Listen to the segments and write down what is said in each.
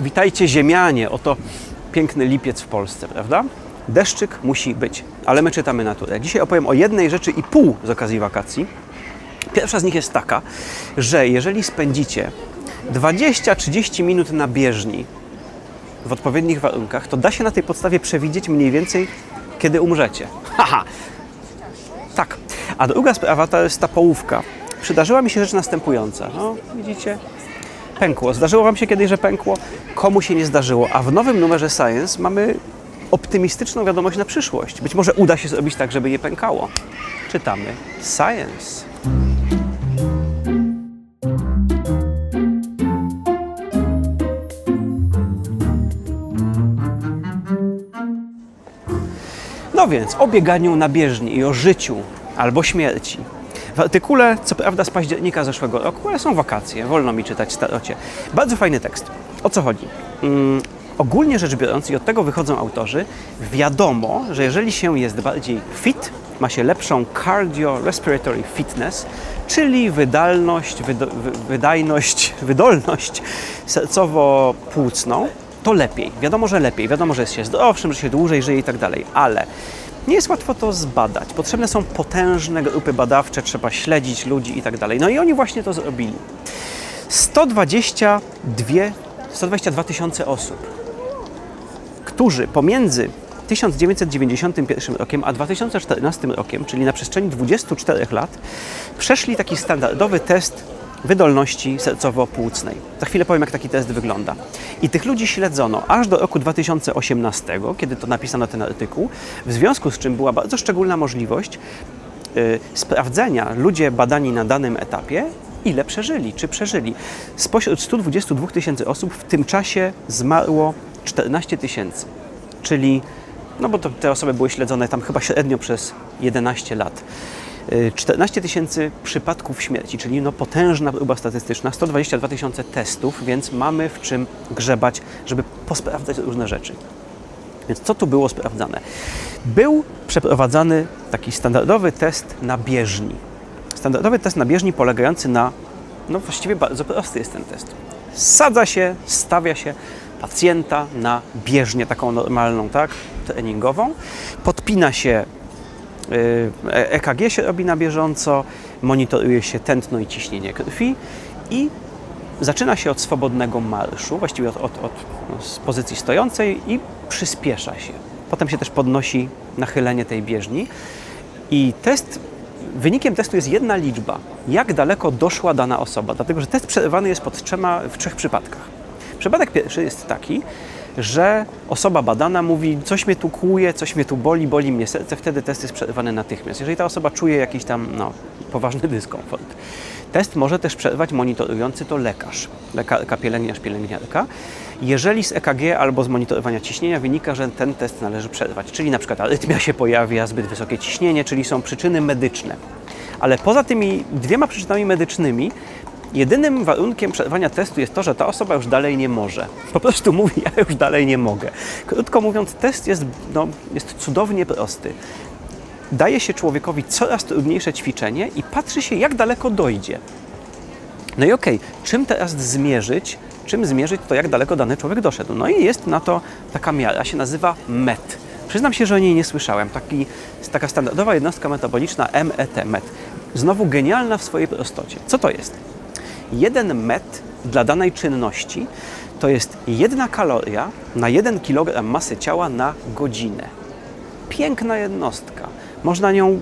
Witajcie ziemianie, oto piękny lipiec w Polsce, prawda? Deszczyk musi być, ale my czytamy naturę. Dzisiaj opowiem o jednej rzeczy i pół z okazji wakacji. Pierwsza z nich jest taka, że jeżeli spędzicie 20-30 minut na bieżni w odpowiednich warunkach, to da się na tej podstawie przewidzieć mniej więcej, kiedy umrzecie. Haha! Tak. A druga sprawa to jest ta połówka. Przydarzyła mi się rzecz następująca. No, widzicie? Pękło. Zdarzyło Wam się kiedyś, że pękło? Komu się nie zdarzyło? A w nowym numerze Science mamy optymistyczną wiadomość na przyszłość. Być może uda się zrobić tak, żeby nie pękało. Czytamy Science. No więc o bieganiu na bieżni i o życiu albo śmierci. W artykule, co prawda z października zeszłego roku, ale są wakacje, wolno mi czytać starocie. Bardzo fajny tekst. O co chodzi? Mm, ogólnie rzecz biorąc, i od tego wychodzą autorzy, wiadomo, że jeżeli się jest bardziej fit, ma się lepszą cardio-respiratory fitness, czyli wydalność, wydo, wy, wydajność, wydolność sercowo-płucną, to lepiej. Wiadomo, że lepiej. Wiadomo, że jest się zdrowszym, że się dłużej żyje i tak dalej, ale nie jest łatwo to zbadać. Potrzebne są potężne grupy badawcze, trzeba śledzić ludzi i tak dalej. No i oni właśnie to zrobili. 122, 122 tysiące osób, którzy pomiędzy 1991 rokiem a 2014 rokiem, czyli na przestrzeni 24 lat, przeszli taki standardowy test wydolności sercowo-płucnej. Za chwilę powiem, jak taki test wygląda. I tych ludzi śledzono aż do roku 2018, kiedy to napisano ten artykuł, w związku z czym była bardzo szczególna możliwość y, sprawdzenia ludzie badani na danym etapie, ile przeżyli, czy przeżyli. Spośród 122 tysięcy osób w tym czasie zmarło 14 tysięcy, czyli no bo to, te osoby były śledzone tam chyba średnio przez 11 lat. 14 tysięcy przypadków śmierci, czyli no potężna próba statystyczna, 122 tysiące testów, więc mamy w czym grzebać, żeby posprawdzać różne rzeczy. Więc co tu było sprawdzane? Był przeprowadzany taki standardowy test na bieżni. Standardowy test na bieżni polegający na, no właściwie bardzo prosty jest ten test. Sadza się, stawia się pacjenta na bieżnię taką normalną, tak, treningową, podpina się EKG się robi na bieżąco, monitoruje się tętno i ciśnienie krwi i zaczyna się od swobodnego marszu, właściwie od, od, od z pozycji stojącej i przyspiesza się. Potem się też podnosi nachylenie tej bieżni i test, wynikiem testu jest jedna liczba, jak daleko doszła dana osoba, dlatego że test przerywany jest pod trzema, w trzech przypadkach. Przypadek pierwszy jest taki, że osoba badana mówi, coś mnie tu kłuje, coś mnie tu boli, boli mnie serce, wtedy test jest przerwany natychmiast. Jeżeli ta osoba czuje jakiś tam no, poważny dyskomfort. Test może też przerwać monitorujący to lekarz, lekarka, pielęgniarz, pielęgniarka, jeżeli z EKG albo z monitorowania ciśnienia wynika, że ten test należy przerwać, czyli na przykład arytmia się pojawia, zbyt wysokie ciśnienie, czyli są przyczyny medyczne. Ale poza tymi dwiema przyczynami medycznymi Jedynym warunkiem przerwania testu jest to, że ta osoba już dalej nie może. Po prostu mówi, ja już dalej nie mogę. Krótko mówiąc, test jest, no, jest cudownie prosty. Daje się człowiekowi coraz trudniejsze ćwiczenie i patrzy się, jak daleko dojdzie. No i okej, okay, czym teraz zmierzyć, czym zmierzyć to, jak daleko dany człowiek doszedł? No i jest na to taka miara, się nazywa MET. Przyznam się, że o niej nie słyszałem. Taki, taka standardowa jednostka metaboliczna MET, MET. Znowu genialna w swojej prostocie. Co to jest? Jeden met dla danej czynności to jest jedna kaloria na 1 kg masy ciała na godzinę. Piękna jednostka. Można nią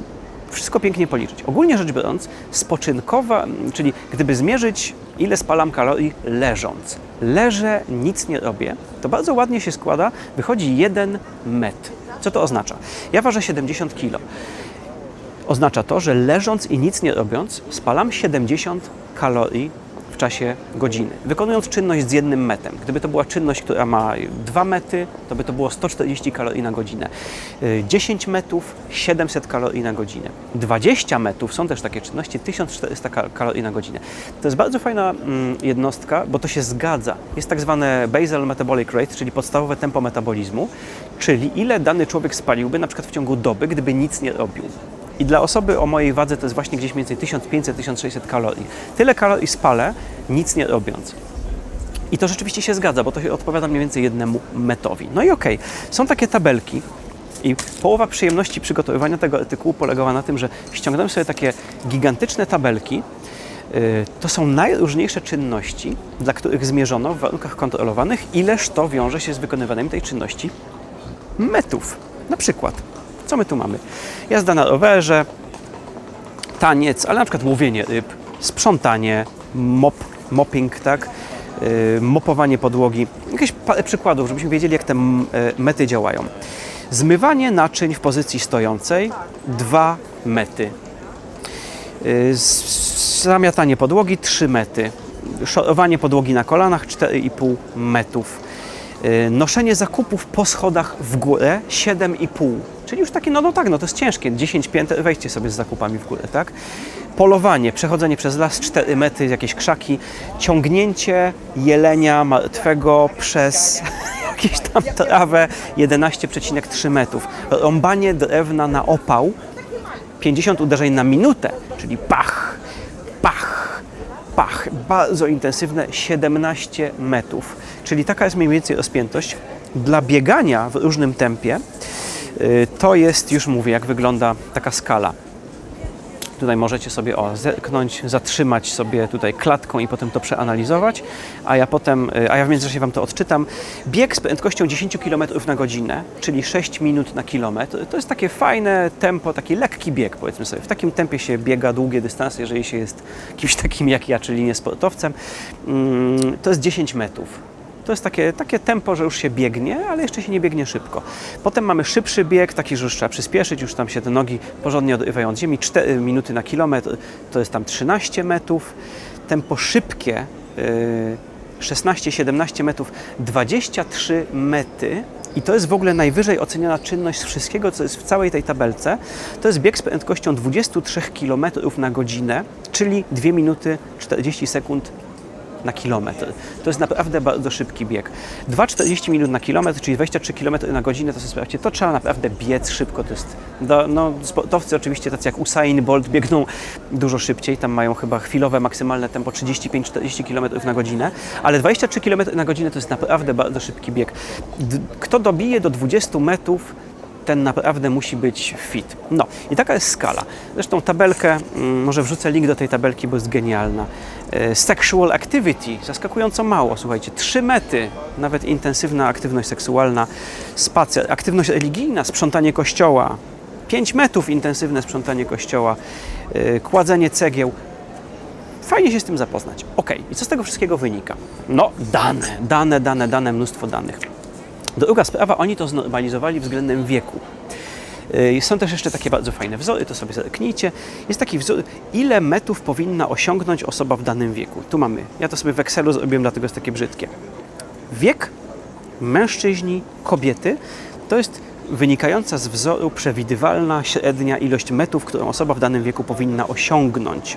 wszystko pięknie policzyć. Ogólnie rzecz biorąc, spoczynkowa, czyli gdyby zmierzyć, ile spalam kalorii leżąc, leżę, nic nie robię, to bardzo ładnie się składa, wychodzi jeden met. Co to oznacza? Ja ważę 70 kg. Oznacza to, że leżąc i nic nie robiąc, spalam 70 kalorii w czasie godziny, wykonując czynność z jednym metem. Gdyby to była czynność, która ma dwa mety, to by to było 140 kalorii na godzinę. 10 metów 700 kalorii na godzinę. 20 metów są też takie czynności 1400 kalorii na godzinę. To jest bardzo fajna mm, jednostka, bo to się zgadza. Jest tak zwane basal metabolic rate, czyli podstawowe tempo metabolizmu, czyli ile dany człowiek spaliłby na przykład w ciągu doby, gdyby nic nie robił. I dla osoby o mojej wadze to jest właśnie gdzieś mniej więcej 1500-1600 kalorii. Tyle kalorii spalę, nic nie robiąc. I to rzeczywiście się zgadza, bo to się odpowiada mniej więcej jednemu metowi. No i okej, są takie tabelki, i połowa przyjemności przygotowywania tego artykułu polegała na tym, że ściągnąłem sobie takie gigantyczne tabelki. Y, To są najróżniejsze czynności, dla których zmierzono w warunkach kontrolowanych, ileż to wiąże się z wykonywaniem tej czynności metów. Na przykład, co my tu mamy? Jazda na rowerze, taniec, ale na przykład łowienie ryb, sprzątanie, mop, mopping, tak? Yy, mopowanie podłogi. Jakieś parę przykładów, żebyśmy wiedzieli, jak te e, mety działają. Zmywanie naczyń w pozycji stojącej, dwa mety. Z- Zamiatanie podłogi, trzy mety. Szorowanie podłogi na kolanach, 4,5 metów. Yy, Noszenie zakupów po schodach w górę 7,5. Czyli już takie, no, no tak, no to jest ciężkie. 10 pięter, wejście sobie z zakupami w górę, tak? Polowanie, przechodzenie przez las 4 metry, jakieś krzaki, ciągnięcie jelenia martwego przez jakieś tam trawę 11,3 metrów. Rąbanie drewna na opał 50 uderzeń na minutę, czyli pach, pach, pach. Bardzo intensywne 17 metrów. Czyli taka jest mniej więcej rozpiętość. Dla biegania w różnym tempie y, to jest, już mówię, jak wygląda taka skala. Tutaj możecie sobie o, zerknąć, zatrzymać sobie tutaj klatką i potem to przeanalizować, a ja potem, y, a ja w międzyczasie Wam to odczytam. Bieg z prędkością 10 km na godzinę, czyli 6 minut na kilometr, to jest takie fajne tempo, taki lekki bieg powiedzmy sobie. W takim tempie się biega długie dystanse, jeżeli się jest kimś takim jak ja, czyli nie sportowcem. Mm, To jest 10 metrów. To jest takie, takie tempo, że już się biegnie, ale jeszcze się nie biegnie szybko. Potem mamy szybszy bieg, taki, że już trzeba przyspieszyć, już tam się te nogi porządnie odrywają od ziemi. 4 minuty na kilometr to jest tam 13 metrów. Tempo szybkie yy, 16-17 metrów, 23 mety. I to jest w ogóle najwyżej oceniona czynność z wszystkiego, co jest w całej tej tabelce. To jest bieg z prędkością 23 km na godzinę, czyli 2 minuty 40 sekund na kilometr. To jest naprawdę bardzo szybki bieg. 2,40 minut na kilometr, czyli 23 km na godzinę, to sobie sprawdźcie, to trzeba naprawdę biec szybko. To jest, do, no, sportowcy oczywiście tacy jak Usain Bolt biegną dużo szybciej, tam mają chyba chwilowe maksymalne tempo 35-40 km na godzinę, ale 23 km na godzinę to jest naprawdę bardzo szybki bieg. Kto dobije do 20 metrów, ten naprawdę musi być fit. No i taka jest skala. Zresztą tabelkę, mm, może wrzucę link do tej tabelki, bo jest genialna. E, Sexual activity, zaskakująco mało, słuchajcie, trzy mety, nawet intensywna aktywność seksualna, spacer, aktywność religijna, sprzątanie kościoła, 5 metrów intensywne sprzątanie kościoła, e, kładzenie cegieł. Fajnie się z tym zapoznać. Ok, i co z tego wszystkiego wynika? No, dane, dane, dane, dane, mnóstwo danych. Druga sprawa, oni to znormalizowali względem wieku. Y, Są też jeszcze takie bardzo fajne wzory, to sobie zerknijcie. Jest taki wzór, ile metrów powinna osiągnąć osoba w danym wieku. Tu mamy, ja to sobie w Excelu zrobiłem, dlatego jest takie brzydkie. Wiek mężczyźni, kobiety to jest wynikająca z wzoru przewidywalna średnia ilość metrów, którą osoba w danym wieku powinna osiągnąć.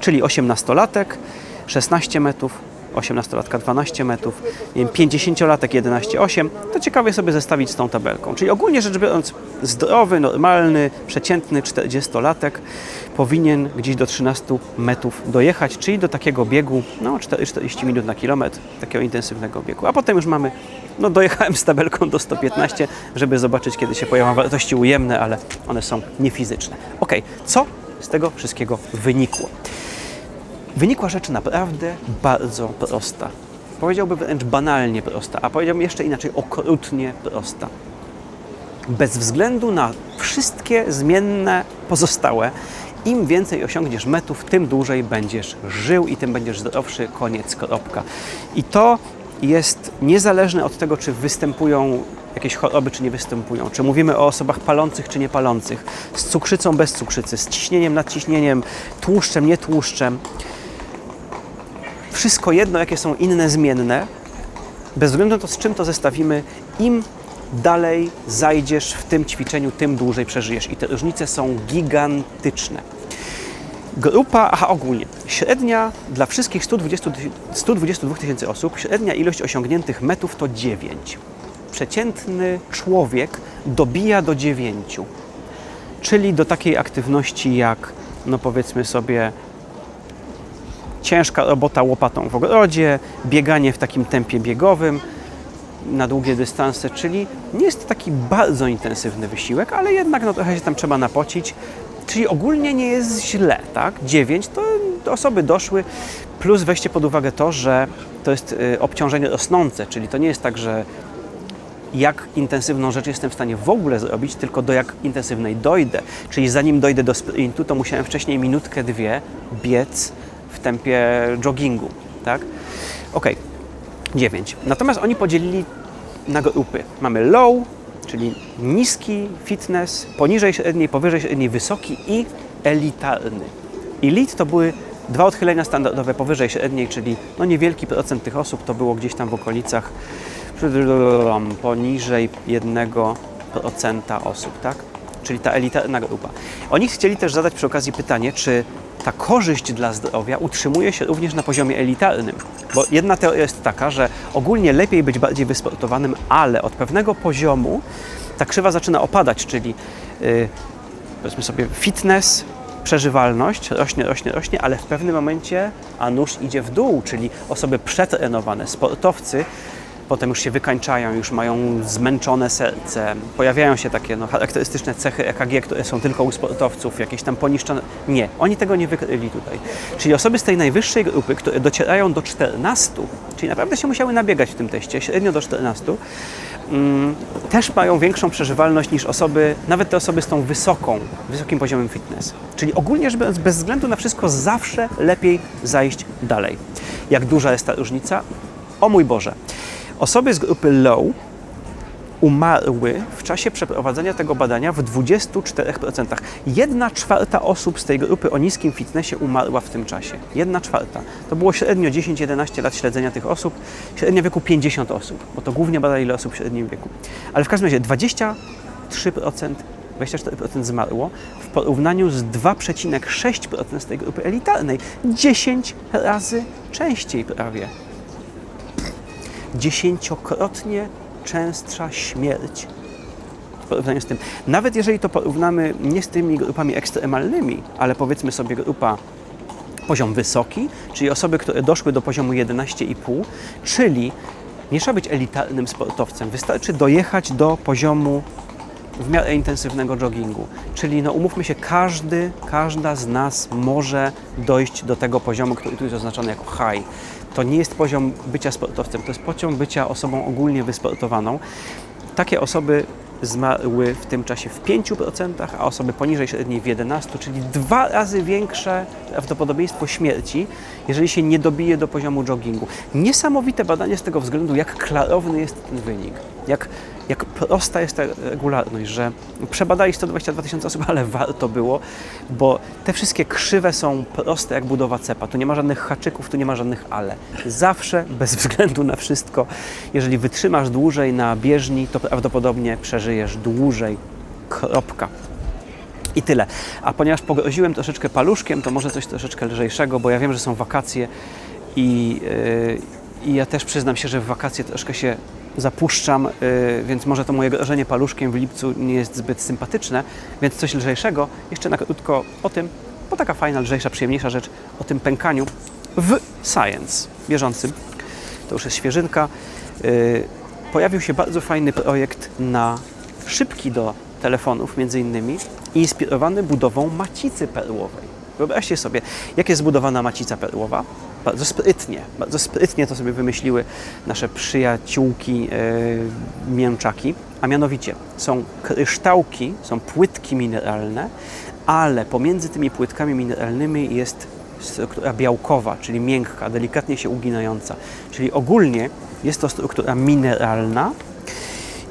Czyli 18-latek 16 metrów, 18-latka 12 metrów, nie wiem, 50-latek 11,8, to ciekawie sobie zestawić z tą tabelką. Czyli ogólnie rzecz biorąc, zdrowy, normalny, przeciętny 40-latek powinien gdzieś do 13 metrów dojechać, czyli do takiego biegu, no 4-40 minut na kilometr, takiego intensywnego biegu. A potem już mamy, no dojechałem z tabelką do 115, żeby zobaczyć, kiedy się pojawią wartości ujemne, ale one są niefizyczne. Ok, co z tego wszystkiego wynikło? Wynikła rzecz naprawdę bardzo prosta. Powiedziałbym wręcz banalnie prosta, a powiedziałbym jeszcze inaczej, okrutnie prosta. Bez względu na wszystkie zmienne pozostałe, im więcej osiągniesz metów, tym dłużej będziesz żył i tym będziesz zdrowszy, koniec, kropka. I to jest niezależne od tego, czy występują jakieś choroby, czy nie występują. Czy mówimy o osobach palących, czy nie palących, z cukrzycą, bez cukrzycy, z ciśnieniem, nadciśnieniem, tłuszczem, nie tłuszczem wszystko jedno, jakie są inne zmienne, bez względu na to, z czym to zestawimy, im dalej zajdziesz w tym ćwiczeniu, tym dłużej przeżyjesz. I te różnice są gigantyczne. Grupa, aha, ogólnie, średnia dla wszystkich 120, tysię- 122 tysięcy osób, średnia ilość osiągniętych metów to 9. Przeciętny człowiek dobija do 9, czyli do takiej aktywności jak, no powiedzmy sobie, ciężka robota łopatą w ogrodzie, bieganie w takim tempie biegowym na długie dystanse, czyli nie jest to taki bardzo intensywny wysiłek, ale jednak no, trochę się tam trzeba napocić. Czyli ogólnie nie jest źle, tak? 9 to osoby doszły, plus weźcie pod uwagę to, że to jest y, obciążenie rosnące, czyli to nie jest tak, że jak intensywną rzecz jestem w stanie w ogóle zrobić, tylko do jak intensywnej dojdę. Czyli zanim dojdę do sprintu, to musiałem wcześniej minutkę, dwie biec w tempie joggingu, tak? Ok, 9. Natomiast oni podzielili na grupy. Mamy low, czyli niski fitness, poniżej średniej, powyżej średniej, wysoki i elitarny. Elite to były dwa odchylenia standardowe powyżej średniej, czyli no niewielki procent tych osób to było gdzieś tam w okolicach poniżej 1% osób, tak? Czyli ta elitarna grupa. Oni chcieli też zadać przy okazji pytanie, czy ta korzyść dla zdrowia utrzymuje się również na poziomie elitarnym. Bo jedna teoria jest taka, że ogólnie lepiej być bardziej wysportowanym, ale od pewnego poziomu ta krzywa zaczyna opadać, czyli yy, powiedzmy sobie fitness, przeżywalność rośnie, rośnie, rośnie, ale w pewnym momencie a nóż idzie w dół, czyli osoby przetrenowane, sportowcy potem już się wykańczają, już mają zmęczone serce, pojawiają się takie no, charakterystyczne cechy EKG, które są tylko u sportowców, jakieś tam poniszczone. Nie, oni tego nie wykryli tutaj. Czyli osoby z tej najwyższej grupy, które docierają do 14, czyli naprawdę się musiały nabiegać w tym teście, średnio do 14, mm, też mają większą przeżywalność niż osoby, nawet te osoby z tą wysoką, wysokim poziomem fitness. Czyli ogólnie rzecz biorąc, bez względu na wszystko, zawsze lepiej zajść dalej. Jak duża jest ta różnica? O mój Boże. Osoby z grupy low umarły w czasie przeprowadzenia tego badania w 24%. Jedna czwarta osób z tej grupy o niskim fitnessie umarła w tym czasie. Jedna czwarta. To było średnio 10-11 lat śledzenia tych osób, średnia wieku 50 osób, bo to głównie badali osób w średnim wieku. Ale w każdym razie 23%, 24% zmarło w porównaniu z 2,6% z tej grupy elitarnej. 10 razy częściej prawie dziesięciokrotnie częstsza śmierć w porównaniu z tym. Nawet jeżeli to porównamy nie z tymi grupami ekstremalnymi, ale powiedzmy sobie grupa poziom wysoki, czyli osoby, które doszły do poziomu 11,5, czyli nie trzeba być elitarnym sportowcem, wystarczy dojechać do poziomu w miarę intensywnego joggingu. Czyli no umówmy się, każdy, każda z nas może dojść do tego poziomu, który tu jest oznaczony jako high to nie jest poziom bycia sportowcem, to jest poziom bycia osobą ogólnie wysportowaną. Takie osoby zmarły w tym czasie w 5%, a osoby poniżej średniej w 11%, czyli dwa razy większe prawdopodobieństwo śmierci, jeżeli się nie dobije do poziomu joggingu. Niesamowite badanie z tego względu, jak klarowny jest ten wynik, jak jak prosta jest ta regularność, że przebadali 122 tysiące osób, ale warto było, bo te wszystkie krzywe są proste jak budowa cepa. Tu nie ma żadnych haczyków, tu nie ma żadnych ale. Zawsze, bez względu na wszystko, jeżeli wytrzymasz dłużej na bieżni, to prawdopodobnie przeżyjesz dłużej. Kropka. I tyle. A ponieważ pogroziłem troszeczkę paluszkiem, to może coś troszeczkę lżejszego, bo ja wiem, że są wakacje i, yy, i ja też przyznam się, że w wakacje troszkę się zapuszczam, y, więc może to moje grożenie paluszkiem w lipcu nie jest zbyt sympatyczne, więc coś lżejszego. Jeszcze na krótko o tym, bo taka fajna, lżejsza, przyjemniejsza rzecz, o tym pękaniu w Science bieżącym. To już jest świeżynka. Y, pojawił się bardzo fajny projekt na szybki do telefonów, między innymi, inspirowany budową macicy perłowej. Wyobraźcie sobie, jak jest zbudowana macica perłowa bardzo sprytnie, bardzo sprytnie to sobie wymyśliły nasze przyjaciółki e, mięczaki, a mianowicie są kryształki, są płytki mineralne, ale pomiędzy tymi płytkami mineralnymi jest struktura białkowa, czyli miękka, delikatnie się uginająca. Czyli ogólnie jest to struktura mineralna,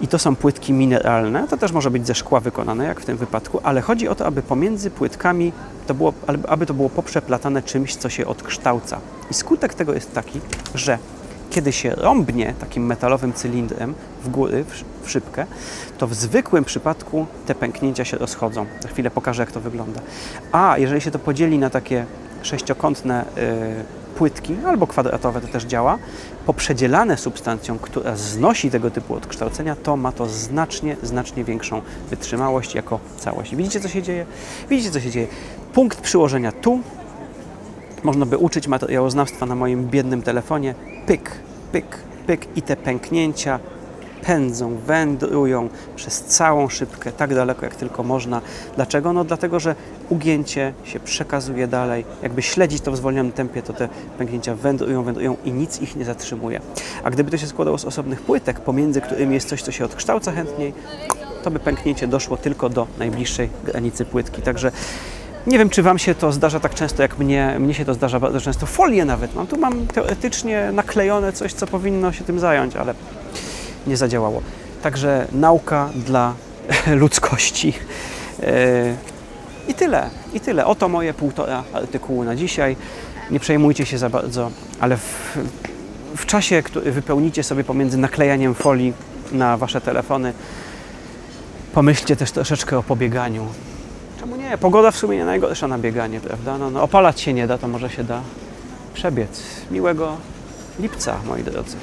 i to są płytki mineralne. To też może być ze szkła wykonane, jak w tym wypadku, ale chodzi o to, aby pomiędzy płytkami to było, aby to było poprzeplatane czymś, co się odkształca. I skutek tego jest taki, że kiedy się rąbnie takim metalowym cylindrem w góry, w szybkę, to w zwykłym przypadku te pęknięcia się rozchodzą. Za chwilę pokażę, jak to wygląda. A jeżeli się to podzieli na takie sześciokątne yy, płytki albo kwadratowe to też działa, poprzedzielane substancją, która znosi tego typu odkształcenia, to ma to znacznie, znacznie większą wytrzymałość jako całość. Widzicie, co się dzieje? Widzicie, co się dzieje? Punkt przyłożenia tu, Można by uczyć materiałoznawstwa na moim biednym telefonie. Pyk, pyk, pyk i te pęknięcia pędzą, wędrują przez całą szybkę, tak daleko jak tylko można. Dlaczego? No dlatego, że ugięcie się przekazuje dalej. Jakby śledzić to w zwolnionym tempie, to te pęknięcia wędrują, wędrują i nic ich nie zatrzymuje. A gdyby to się składało z osobnych płytek, pomiędzy którymi jest coś, co się odkształca chętniej, to by pęknięcie doszło tylko do najbliższej granicy płytki. Także nie wiem, czy Wam się to zdarza tak często, jak mnie. Mnie się to zdarza bardzo często. Folię nawet mam. Tu mam teoretycznie naklejone coś, co powinno się tym zająć, ale nie zadziałało. Także nauka dla ludzkości. Yy, I tyle, i tyle. Oto moje półtora artykułu na dzisiaj. Nie przejmujcie się za bardzo, ale w, w czasie, który wypełnicie sobie pomiędzy naklejaniem folii na Wasze telefony, pomyślcie też troszeczkę o pobieganiu. Czemu nie? Pogoda w sumie nie najgorsza na bieganie, prawda? No, no, opalać się nie da, to może się da przebiec. Miłego lipca, moi drodzy.